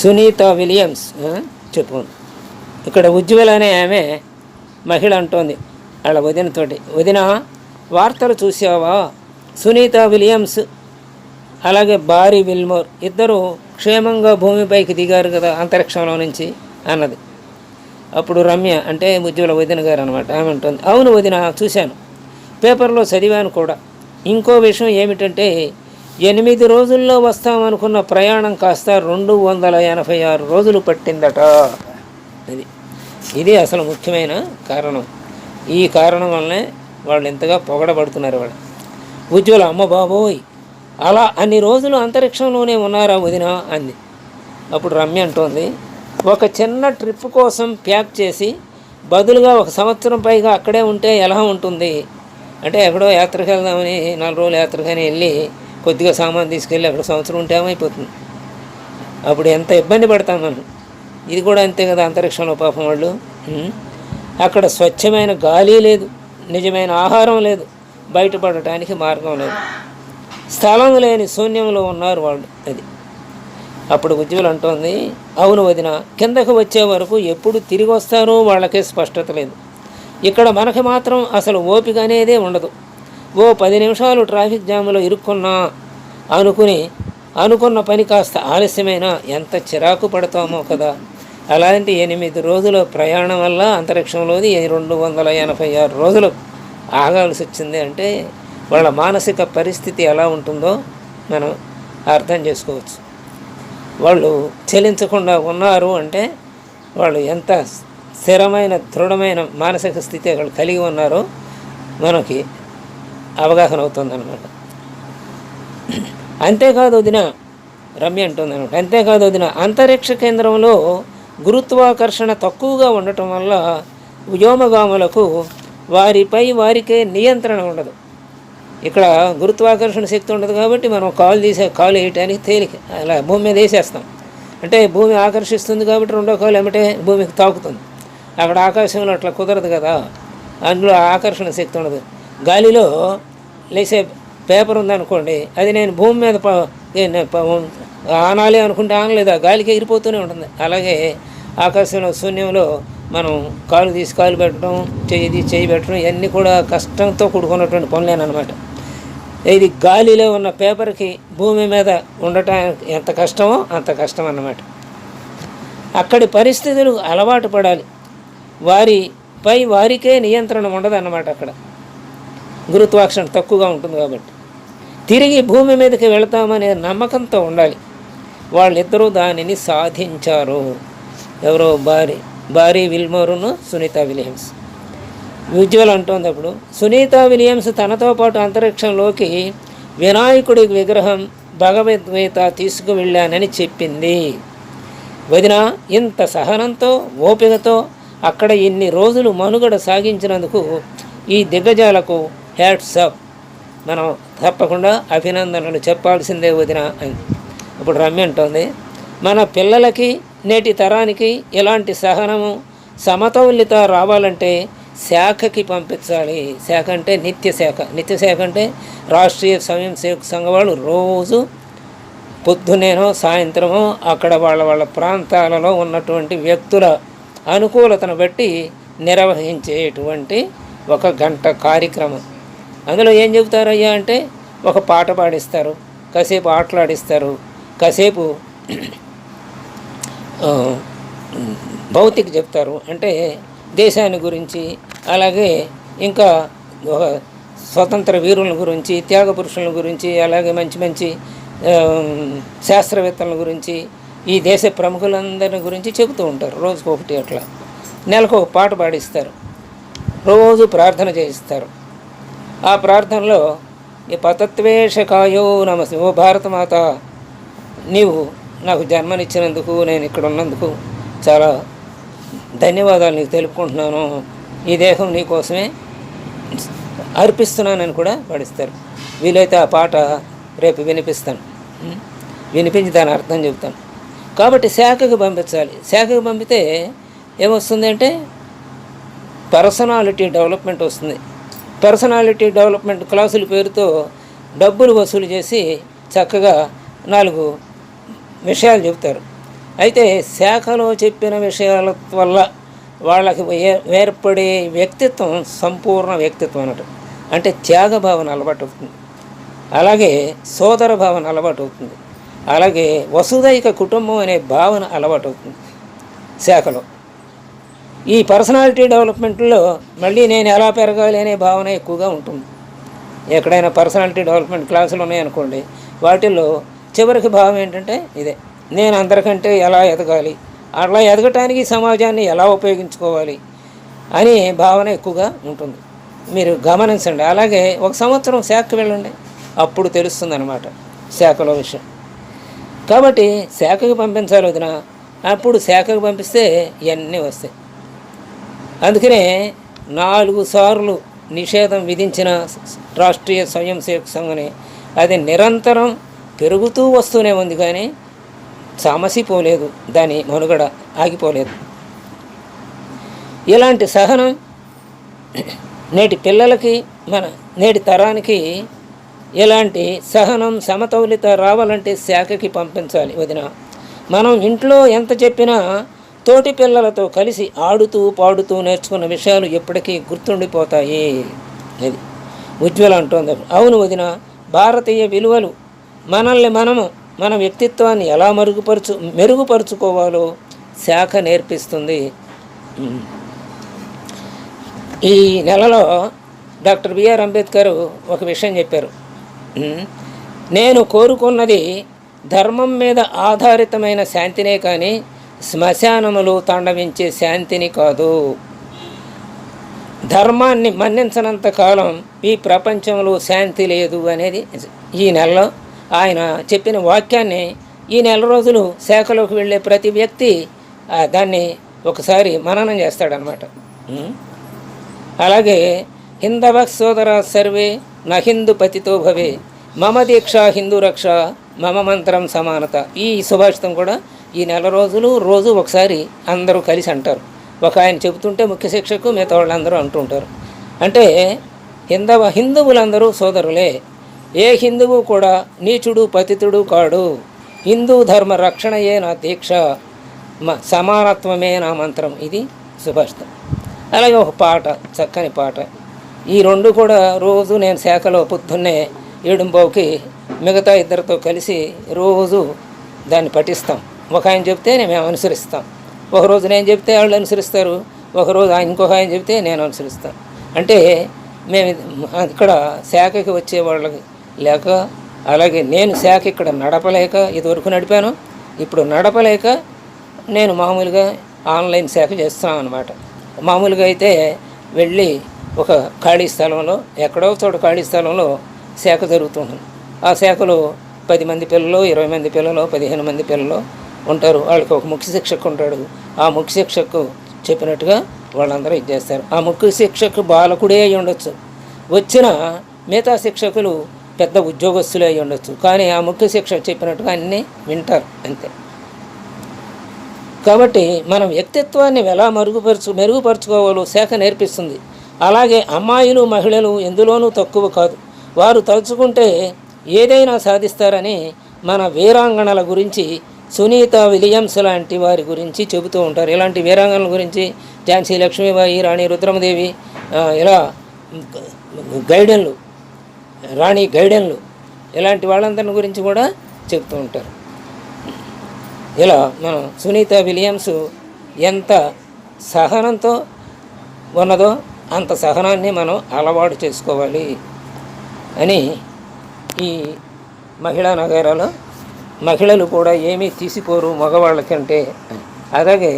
Sunitha Williams చెప్పు. ఇక్కడ ఉజ్వల అనే ఆమె మహిళ అంటోంది వాళ్ళ వదినతోటి. వదిన వార్తలు చూసావా సునీత విలియమ్స్ అలాగే బారీ విల్మోర్ ఇద్దరు క్షేమంగా భూమిపైకి దిగారు కదా అంతరిక్షంలో నుంచి అన్నది. అప్పుడు రమ్య అంటే ఉజ్వల వదిన గారు అనమాట ఆమె ఉంటుంది అవును వదిన చూశాను. పేపర్లో చదివాను కూడా. ఇంకో విషయం ఏమిటంటే ఎనిమిది రోజుల్లో వస్తామనుకున్న ప్రయాణం కాస్త రెండు వందల ఎనభై ఆరు రోజులు పట్టిందట. అది. ఇది అసలు ముఖ్యమైన కారణం. ఈ కారణం వల్లనే వాళ్ళు ఎంతగా పొగడబడుతున్నారు వాళ్ళు. ఉజ్వల అమ్మ బాబోయ్! అలా అన్ని రోజులు అంతరిక్షంలోనే ఉన్నారా వదిన? అంది. అప్పుడు రమ్య అంటోంది ఒక చిన్న ట్రిప్ కోసం ప్యాక్ చేసి బదులుగా ఒక సంవత్సరం పైగా అక్కడే ఉంటే ఎలా ఉంటుంది? అంటే ఎక్కడో యాత్రకు వెళ్దామని నాలుగు రోజులు యాత్రకని వెళ్ళి కొద్దిగా సామాన్ తీసుకెళ్ళి అక్కడ సంవత్సరం ఉంటే ఏమైపోతుంది? అప్పుడు ఎంత ఇబ్బంది పడతాం మనం? ఇది కూడా అంతే కదా అంతరిక్షంలో పాపం వాళ్ళు. అక్కడ స్వచ్ఛమైన గాలి లేదు నిజమైన ఆహారం లేదు బయటపడటానికి మార్గం లేదు. స్థలం లేని శూన్యంలో ఉన్నారు వాళ్ళు అది. అప్పుడు ఉజ్వలు అంటోంది అవును వదిన కిందకు వచ్చే వరకు ఎప్పుడు తిరిగి వస్తారో వాళ్ళకే స్పష్టత లేదు. ఇక్కడ మనకి మాత్రం అసలు ఓపిక అనేదే ఉండదు. ఓ పది నిమిషాలు ట్రాఫిక్ జామ్లో ఇరుక్కున్నా అనుకుని అనుకున్న పని కాస్త ఆలస్యమైనా ఎంత చిరాకు పడతామో కదా. అలాంటి ఎనిమిది రోజుల ప్రయాణం వల్ల అంతరిక్షంలోది రెండు వందల ఎనభై ఆరు రోజులు ఆగాల్సి వచ్చింది అంటే వాళ్ళ మానసిక పరిస్థితి ఎలా ఉంటుందో మనం అర్థం చేసుకోవచ్చు. వాళ్ళు చెలించకుండా ఉన్నారు అంటే వాళ్ళు ఎంత స్థిరమైన దృఢమైన మానసిక స్థితి వాళ్ళు కలిగి ఉన్నారో మనకి అవగాహన అవుతుందన్నమాట. అంతేకాదు వదిన రమ్య అంటుంది అనమాట అంతేకాదు వదిన అంతరిక్ష కేంద్రంలో గురుత్వాకర్షణ తక్కువగా ఉండటం వల్ల వ్యోమగాములకు వారిపై వారికే నియంత్రణ ఉండదు. ఇక్కడ గురుత్వాకర్షణ శక్తి ఉండదు కాబట్టి మనం కాలు తీసే కాలు వేయటానికి తేలిక అలా భూమి మీద వేసేస్తాం. అంటే భూమి ఆకర్షిస్తుంది కాబట్టి రెండో కాలు ఏమిటే భూమికి తాకుతుంది. అక్కడ ఆకాశంలో అట్లా కుదరదు కదా. అందులో ఆకర్షణ శక్తి ఉండదు. గాలిలో లేసే పేపర్ ఉందనుకోండి అది నేను భూమి మీద ఆనాలి అనుకుంటే ఆనలేదు? ఆ గాలికి ఎగిరిపోతూనే ఉంటుంది. అలాగే ఆకాశంలో శూన్యంలో మనం కాలు తీసి కాలు పెట్టడం చేయి తీసి పెట్టడం ఇవన్నీ కూడా కష్టంతో కూడుకున్నటువంటి పనులేనమాట ఇది గాలిలో ఉన్న పేపర్కి భూమి మీద ఉండటానికి ఎంత కష్టమో అంత కష్టం అన్నమాట అక్కడి పరిస్థితులు అలవాటు పడాలి. వారిపై వారికే నియంత్రణ ఉండదు అన్నమాట అక్కడ. గురుత్వాకర్షణ తక్కువగా ఉంటుంది కాబట్టి. తిరిగి భూమి మీదకి వెళతామనే నమ్మకంతో ఉండాలి. వాళ్ళిద్దరూ దానిని సాధించారు. ఎవరో భారీ భారీ విల్మోరును సునీత విలియమ్స్. ఉజ్వల్ అంటోంది అప్పుడు సునీత విలియమ్స్ తనతో పాటు అంతరిక్షంలోకి వినాయకుడి విగ్రహం భగవద్గీత తీసుకువెళ్ళానని చెప్పింది. వదిన ఇంత సహనంతో ఓపికతో అక్కడ ఇన్ని రోజులు మనుగడ సాగించినందుకు ఈ దిగ్గజాలకు హ్యాట్స్ అప్. మనం తప్పకుండా అభినందనలు చెప్పాల్సిందే వదిన అని. ఇప్పుడు రమ్య అంటోంది మన పిల్లలకి నేటి తరానికి ఇలాంటి సహనము సమతౌల్యత రావాలంటే శాఖకి పంపించాలి. శాఖ అంటే నిత్య శాఖ. నిత్య శాఖ అంటే రాష్ట్రీయ స్వయం సేవక సంఘ వాళ్ళు రోజు పొద్దునేనో సాయంత్రమో అక్కడ వాళ్ళ వాళ్ళ ప్రాంతాలలో ఉన్నటువంటి వ్యక్తుల అనుకూలతను బట్టి నిర్వహించేటువంటి ఒక గంట కార్యక్రమం. అందులో ఏం చెబుతారయ్యా అంటే ఒక పాట పాడిస్తారు కాసేపు ఆటలాడిస్తారు కాసేపు భౌతిక చెప్తారు అంటే దేశాన్ని గురించి అలాగే ఇంకా ఒక స్వతంత్ర వీరుల గురించి త్యాగ పురుషుల గురించి అలాగే మంచి మంచి శాస్త్రవేత్తల గురించి ఈ దేశ ప్రముఖులందరి గురించి చెబుతూ ఉంటారు. రోజుకు ఒకటి అట్లా. నెలకు ఒక పాట పాడిస్తారు. రోజు ప్రార్థన చేయిస్తారు. ఆ ప్రార్థనలో ఈ పతత్వేషకాయో నమస్తే ఓ భారతమాత నీవు నాకు జన్మనిచ్చినందుకు నేను ఇక్కడ ఉన్నందుకు చాలా ధన్యవాదాలు నీకు తెలుపుకుంటున్నాను. ఈ దేహం నీకోసమే అర్పిస్తున్నానని కూడా పడిస్తారు వీలైతే ఆ పాట రేపు వినిపిస్తాను. వినిపించి దాని అర్థం చెబుతాను. కాబట్టి శాఖకు పంపించాలి. శాఖకు పంపితే ఏమొస్తుంది అంటే పర్సనాలిటీ డెవలప్మెంట్ వస్తుంది. పర్సనాలిటీ డెవలప్మెంట్ క్లాసుల పేరుతో డబ్బులు వసూలు చేసి చక్కగా నాలుగు విషయాలు చెబుతారు. అయితే శాఖలో చెప్పిన విషయాల వల్ల వాళ్ళకి ఏర్పడే వ్యక్తిత్వం సంపూర్ణ వ్యక్తిత్వం అన్నట్టు అంటే త్యాగ భావన అలవాటు అవుతుంది. అలాగే సోదర భావన అలవాటు అవుతుంది. అలాగే వసుదైక కుటుంబం అనే భావన అలవాటు అవుతుంది శాఖలో. ఈ పర్సనాలిటీ డెవలప్మెంట్లో మళ్ళీ నేను ఎలా పెరగాలి అనే భావన ఎక్కువగా ఉంటుంది. ఎక్కడైనా పర్సనాలిటీ డెవలప్మెంట్ క్లాసులు ఉన్నాయనుకోండి వాటిల్లో చివరికి భావం ఏంటంటే ఇదే నేను అందరికంటే ఎలా ఎదగాలి అట్లా ఎదగటానికి సమాజాన్ని ఎలా ఉపయోగించుకోవాలి అనే భావన ఎక్కువగా ఉంటుంది. మీరు గమనించండి అలాగే ఒక సంవత్సరం శాఖకు వెళ్ళండి అప్పుడు తెలుస్తుంది అనమాట శాఖలో విషయం. కాబట్టి శాఖకు పంపించాలి వదిన అప్పుడు శాఖకు పంపిస్తే ఇవన్నీ వస్తాయి. అందుకనే నాలుగు సార్లు నిషేధం విధించిన రాష్ట్రీయ స్వయం సేవక సంఘని అది నిరంతరం పెరుగుతూ వస్తూనే ఉంది కానీ సమసిపోలేదు దాని మనుగడ ఆగిపోలేదు. ఇలాంటి సహనం నేటి పిల్లలకి మన నేటి తరానికి ఇలాంటి సహనం సమతౌలిత రావాలంటే శాఖకి పంపించాలి వదిన. మనం ఇంట్లో ఎంత చెప్పినా తోటి పిల్లలతో కలిసి ఆడుతూ పాడుతూ నేర్చుకున్న విషయాలు ఎప్పటికీ గుర్తుండిపోతాయి. అది ఉజ్వల అంటోంది. అవును వదిన భారతీయ విలువలు మనల్ని మనము మన వ్యక్తిత్వాన్ని ఎలా మరుగుపరుచు మెరుగుపరుచుకోవాలో శాఖ నేర్పిస్తుంది. ఈ నెలలో డాక్టర్ బిఆర్ అంబేద్కర్ ఒక విషయం చెప్పారు. నేను కోరుకున్నది ధర్మం మీద ఆధారితమైన శాంతినే కానీ శ్మశానములు తాండవించే శాంతిని కాదు. ధర్మాన్ని మన్నించనంత కాలం ఈ ప్రపంచంలో శాంతి లేదు అనేది ఈ నెలలో ఆయన చెప్పిన వాక్యాన్ని ఈ నెల రోజులు శాఖలోకి వెళ్ళే ప్రతి వ్యక్తి దాన్ని ఒకసారి మననం చేస్తాడనమాట అలాగే హిందవ సోదర సర్వే నహిందు పతితో భవే మమ దీక్ష హిందూ రక్ష మమ మంత్రం సమానత ఈ సుభాషితం కూడా ఈ నెల రోజులు రోజు ఒకసారి అందరూ కలిసి అంటారు. ఒక ఆయన చెబుతుంటే ముఖ్య శిక్షకు మిగతా వాళ్ళందరూ అంటుంటారు. అంటే హిందవ హిందువులందరూ సోదరులే ఏ హిందువు కూడా నీచుడు పతితుడు కాడు. హిందూ ధర్మ రక్షణయే నా దీక్ష. మ సమానత్వమే నా మంత్రం. ఇది సుభాషితం. అలాగే ఒక పాట చక్కని పాట. ఈ రెండు కూడా రోజు నేను శాఖలో పొద్దున్నే ఏడుంబావుకి మిగతా ఇద్దరితో కలిసి రోజు దాన్ని పఠిస్తాం. ఒక ఆయన చెప్తే మేము అనుసరిస్తాం. ఒకరోజు నేను చెప్తే వాళ్ళు అనుసరిస్తారు. ఒకరోజు ఆయన ఇంకొక ఆయన చెప్తే నేను అనుసరిస్తాను అంటే మేము ఇక్కడ శాఖకి వచ్చే వాళ్ళకి లేక అలాగే నేను శాఖ ఇక్కడ నడపలేక ఇదివరకు నడిపాను. ఇప్పుడు నడపలేక నేను మామూలుగా ఆన్లైన్ శాఖ చేస్తున్నాను అనమాట మామూలుగా అయితే వెళ్ళి ఒక ఖాళీ స్థలంలో ఎక్కడో చోట ఖాళీ స్థలంలో శాఖ జరుగుతుంటుంది ఆ శాఖలో పది మంది పిల్లలు ఇరవై మంది పిల్లలు పదిహేను మంది పిల్లలు ఉంటారు. వాళ్ళకి ఒక ముఖ్య శిక్షకు ఉంటాడు. ఆ ముఖ్య శిక్షకు చెప్పినట్టుగా వాళ్ళందరూ ఇది చేస్తారు. ఆ ముఖ్య శిక్షకు బాలకుడే అయి ఉండొచ్చు. వచ్చిన మిగతా శిక్షకులు పెద్ద ఉద్యోగస్తులే అయి ఉండొచ్చు. కానీ ఆ ముఖ్య శిక్ష చెప్పినట్టుగా అన్నీ వింటారు. అంతే. కాబట్టి మనం వ్యక్తిత్వాన్ని ఎలా మెరుగుపరుచు మెరుగుపరుచుకోవాలో శాఖ నేర్పిస్తుంది. అలాగే అమ్మాయిలు మహిళలు ఎందులోనూ తక్కువ కాదు. వారు తలుచుకుంటే ఏదైనా సాధిస్తారని మన వీరాంగణల గురించి సునీత విలియమ్స్ లాంటి వారి గురించి చెబుతూ ఉంటారు. ఇలాంటి వీరాంగనల గురించి ఝాన్సీ లక్ష్మీబాయి రాణి రుద్రమదేవి ఇలా గైడెన్లు రాణి గైడెన్లు ఇలాంటి వాళ్ళందరి గురించి కూడా చెప్తూ ఉంటారు. ఇలా మనం సునీత విలియమ్స్ ఎంత సహనంతో ఉన్నదో అంత సహనాన్ని మనం అలవాటు చేసుకోవాలి అని ఈ మహిళా నగరాలు మహిళలు కూడా ఏమీ తీసిపోరు మగవాళ్ళకంటే. అలాగే